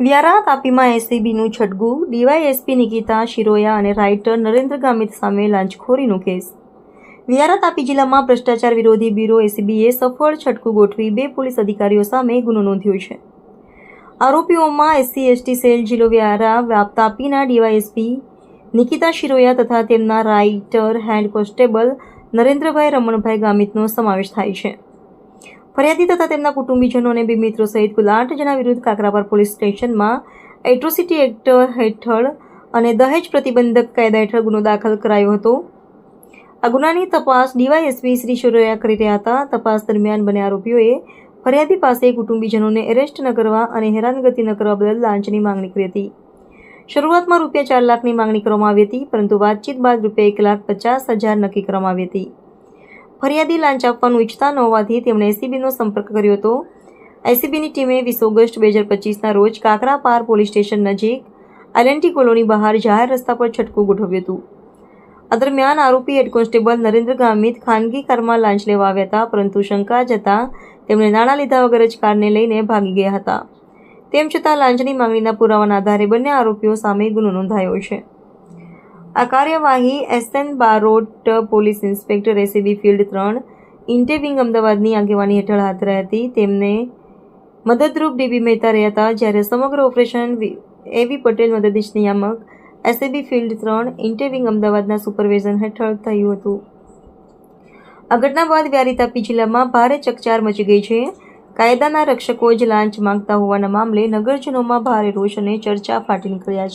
વ્યારા તાપીમાં એસીબીનું છટગું ડીવાયએસપી નિકિતા શિરોયા અને રાઇટર નરેન્દ્ર ગામિત સામે લાંચખોરીનો કેસ. વ્યારા તાપી જિલ્લામાં ભ્રષ્ટાચાર વિરોધી બ્યુરો એસીબીએ સફળ છટકું ગોઠવી બે પોલીસ અધિકારીઓ સામે ગુનો નોંધ્યો છે. આરોપીઓમાં એસસી, એસટી સેલ, જિલ્લો વ્યારા તાપીના ડીવાયએસપી નિકિતા શિરોયા તથા તેમના writer head constable Narendrabhai Ramanbhai ગામિતનો સમાવેશ થાય છે. ફરિયાદી તથા તેમના કુટુંબીજનો અને બે મિત્રો સહિત કુલ આઠ જણા વિરુદ્ધ કાકરાપાર પોલીસ સ્ટેશનમાં એટ્રોસિટી એક્ટ હેઠળ અને દહેજ પ્રતિબંધક કાયદા હેઠળ ગુનો દાખલ કરાયો હતો. આ ગુનાની તપાસ ડીવાયએસપી શ્રી શોરયા કરી રહ્યા હતા. તપાસ દરમિયાન બંને આરોપીઓએ ફરિયાદી પાસે કુટુંબીજનોને એરેસ્ટ ન કરવા અને હેરાનગતિ ન કરવા બદલ લાંચની માંગણી કરી હતી. શરૂઆતમાં રૂપિયા ચાર લાખની માંગણી કરવામાં આવી હતી, પરંતુ વાતચીત બાદ રૂપિયા એક લાખ પચાસ હજાર નક્કી કરવામાં આવી હતી. ફરિયાદી લાંચ આપવાનું ઈચ્છતા ન હોવાથી તેમણે એસીબીનો સંપર્ક કર્યો હતો. એસીબીની ટીમે વીસ ઓગસ્ટ બે હજાર પચીસના રોજ કાકરાપાર પોલીસ સ્ટેશન નજીક એલએનટી કોલોની બહાર જાહેર રસ્તા પર છટકું ગોઠવ્યું હતું. આ દરમિયાન આરોપી હેડ કોન્સ્ટેબલ નરેન્દ્ર ગામિત ખાનગી કારમાં લાંચ લેવા આવ્યા હતા, પરંતુ શંકા જતાં તેમણે નાણાં લીધા વગર જ કારને લઈને ભાગી ગયા હતા. તેમ છતાં લાંચની માંગણીના પુરાવાના આધારે બંને આરોપીઓ સામે ગુનો નોંધાયો છે. આ કાર્યવાહી SN Barot police inspector ACB field ત્રણ ઇન્ટેવિંગ અમદાવાદની આગેવાની હેઠળ હાથ ધરાઈ હતી. તેમને મદદરૂપ ડીબી મહેતા રહ્યા હતા, જ્યારે સમગ્ર ઓપરેશન એવી પટેલ મદદનીશ નિયામક એસએબી ફિલ્ડ ત્રણ ઇન્ટેવિંગ અમદાવાદના સુપરવિઝન હેઠળ થયું હતું. આ ઘટના બાદ વ્યારી તાપી જિલ્લામાં ભારે ચકચાર મચી ગઈ છે. કાયદાના રક્ષકો જ લાંચ માંગતા હોવાના મામલે નગરજનોમાં ભારે રોષ અને ચર્ચા ફાટી નીકળ્યા છે.